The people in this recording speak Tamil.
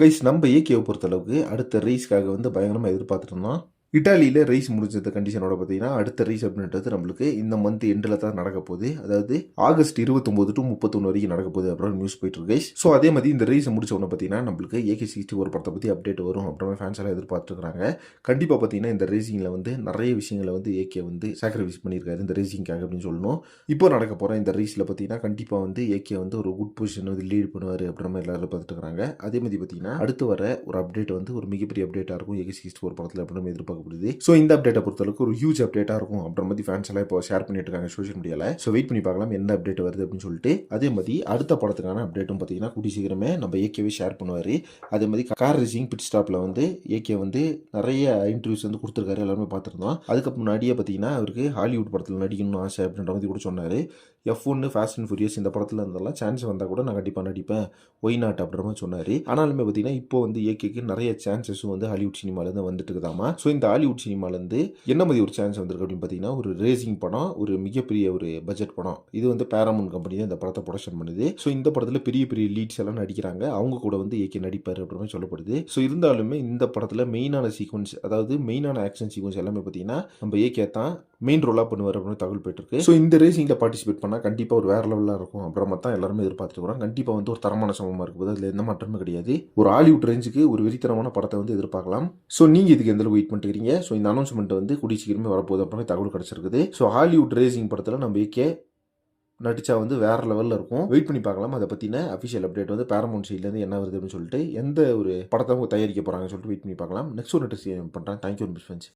கைஸ் நம்ம ஏகேவை பொறுத்தளவுக்கு அடுத்த ரேஸ்க்காக வந்து பயங்கரமாக எதிர்பார்த்துட்டு இருந்தோம். இட்டாலியில் ரைஸ் முடிஞ்சது கண்டிஷனோட பார்த்தீங்கன்னா அடுத்த ரைஸ் அப்படின்றது நம்மளுக்கு இந்த மந்த் எண்டில் தான் நடக்க போகுது. அதாவது ஆகஸ்ட் இருபத்தொம்போது டு முப்பத்தொன்று வரைக்கும் நடக்க போகுது அப்புறம் நியூஸ் போயிட்டு இருக்கு ஸோ அதே மாதிரி இந்த ரைஸ் முடிச்ச உடனே பார்த்தீங்கன்னா நம்மளுக்கு ஏகே சிக்ஸ்டி ஒரு படத்தை பற்றி அப்டேட் வரும் அப்படின்ற ஃபேன்ஸ் எல்லாம் எதிர்பார்த்துருக்காங்க கண்டிப்பாக பார்த்தீங்கன்னா இந்த ரேசிங்கில் வந்து நிறைய விஷயங்களை வந்து ஏகே வந்து சாக்ரிஃபைஸ் பண்ணியிருக்காரு இந்த ரேசிங்காக அப்படின்னு சொல்லணும். இப்போ நடக்க போகிற இந்த ரேஸில் பார்த்தீங்கன்னா கண்டிப்பாக வந்து ஏகே வந்து ஒரு குட் பொசிஷன் வந்து லீட் பண்ணுவார் அப்படின்ற மாதிரி எல்லாரும் பார்த்துட்டு இருக்காங்க அதே மாதிரி பார்த்தீங்கன்னா அடுத்து வர ஒரு அப்டேட் வந்து ஒரு மிகப்பெரிய அப்டேட்டாக இருக்கும் ஏகே சிக்ஸ்டி ஒரு படத்தில் அப்படின்னு எதிர்பார்க்க கொடுக்குது ஸோ இந்த அப்டேட்டை பொறுத்தளவுக்கு ஒரு ஹியூஜ் அப்டேட்டாக இருக்கும் அப்படின்ற மாதிரி ஃபேன்ஸ் எல்லாம் இப்போ ஷேர் பண்ணிட்டு இருக்காங்க சோஷியல் மீடியாவில் ஸோ வெயிட் பண்ணி பார்க்கலாம் என்ன அப்டேட் வருது அப்படின்னு சொல்லிட்டு. அதே மாதிரி அடுத்த படத்துக்கான அப்டேட்டும் பார்த்தீங்கன்னா கூடி சீக்கிரமே நம்ம ஏகேவே ஷேர் பண்ணுவார். அதே மாதிரி கார் ரேசிங் பிட் ஸ்டாப்பில் வந்து ஏகே வந்து நிறைய இன்டர்வியூஸ் வந்து கொடுத்துருக்காரு எல்லாருமே பார்த்துருந்தோம். அதுக்கு முன்னாடியே பார்த்தீங்கன்னா அவருக்கு ஹாலிவுட் படத்தில் நடிக்கணும்னு ஆசை அப்படின்ற மாதிரி கூட சொன்னார். எஃப் ஒன்று ஃபாஸ்ட் அண்ட் ஃபுரியஸ் இந்த படத்தில் இருந்தெல்லாம் சான்ஸ் வந்தால் கூட நான் கண்டிப்பாக நடிப்பேன். ஒய் நாட் அப்படின்ற மாதிரி சொன்னார். ஆனாலுமே பார்த்தீங்கன்னா இப்போ வந்து ஏகேக்கு நிறைய சான்சஸும் வந்து ஹாலிவுட் சினிமாலேருந்து வந்துட்டு இருக்குதாமா? ஸோ இந்த ஹாலிவுட் சினிமாலேருந்து என்ன மாதிரி ஒரு சான்ஸ் வந்திருக்கு அப்படின்னு பார்த்தீங்கன்னா ஒரு ரேசிங் படம் ஒரு மிகப்பெரிய ஒரு பட்ஜெட் படம். இது வந்து பேராமூன் கம்பெனி தான் இந்த படத்தை ப்ரொடக்ஷன் பண்ணுது. ஸோ இந்த படத்தில் பெரிய பெரிய லீட்ஸ் எல்லாம் நடிக்கிறாங்க. அவங்க கூட வந்து ஏகே நடிப்பார் அப்படின்னு சொல்லப்படுது. ஸோ இருந்தாலுமே இந்த படத்தில் மெயினான சீக்வன்ஸ் அதாவது மெயினான ஆக்ஷன் சீக்வன்ஸ் எல்லாமே பார்த்தீங்கன்னா நம்ம ஏகே தான் மெயின் ரோலாக பண்ணுவார் அப்படின்னு தகவல் போயிட்டுருக்கு. ஸோ இந்த ரேசிங்கில் பார்ட்டிசிபேட் பண்ணால் கண்டிப்பாக ஒரு வேறு லெவலில் இருக்கும் அப்புறமா தான் எல்லாருமே எதிர்பார்த்துட்டு வரோம் கண்டிப்பாக வந்து ஒரு தரமான சமமாக இருக்குது. அதில் எந்த மாற்றமும் கிடையாது. ஒரு ஹாலிவுட் ரேஞ்சுக்கு ஒரு வெறித்தனமான படத்தை வந்து எதிர்பார்க்கலாம். ஸோ நீங்கள் இதுக்கு எந்தளவுக்கு வெயிட் பண்ணிக்கிறீங்க ஸோ இந்த அனௌன்ஸ்மெண்ட் வந்து கூடிய சீக்கிரமே வரப்போகுது அப்படின்னு தகவல் கிடச்சிருக்குது. ஸோ ஹாலிவுட் ரேசிங் படத்தில் நம்ம ஏகே நடிச்சா வந்து வேறு லெவலில் இருக்கும். வெயிட் பண்ணி பார்க்கலாம். அதை பற்றின அஃபிஷியல் அப்டேட் வந்து பேரமௌண்ட் சைட்லேருந்து என்ன வருது அப்படின்னு சொல்லிட்டு எந்த ஒரு படத்தை அவங்க தயாரிக்க போகிறாங்கன்னு சொல்லிட்டு வெயிட் பண்ணி பார்க்கலாம். நெக்ஸ்ட் ஒரு நெக்ஸ்ட் பண்ணுறேன் தேங்க்யூ மிஸ் ஃப்ரெண்ட்ஸ்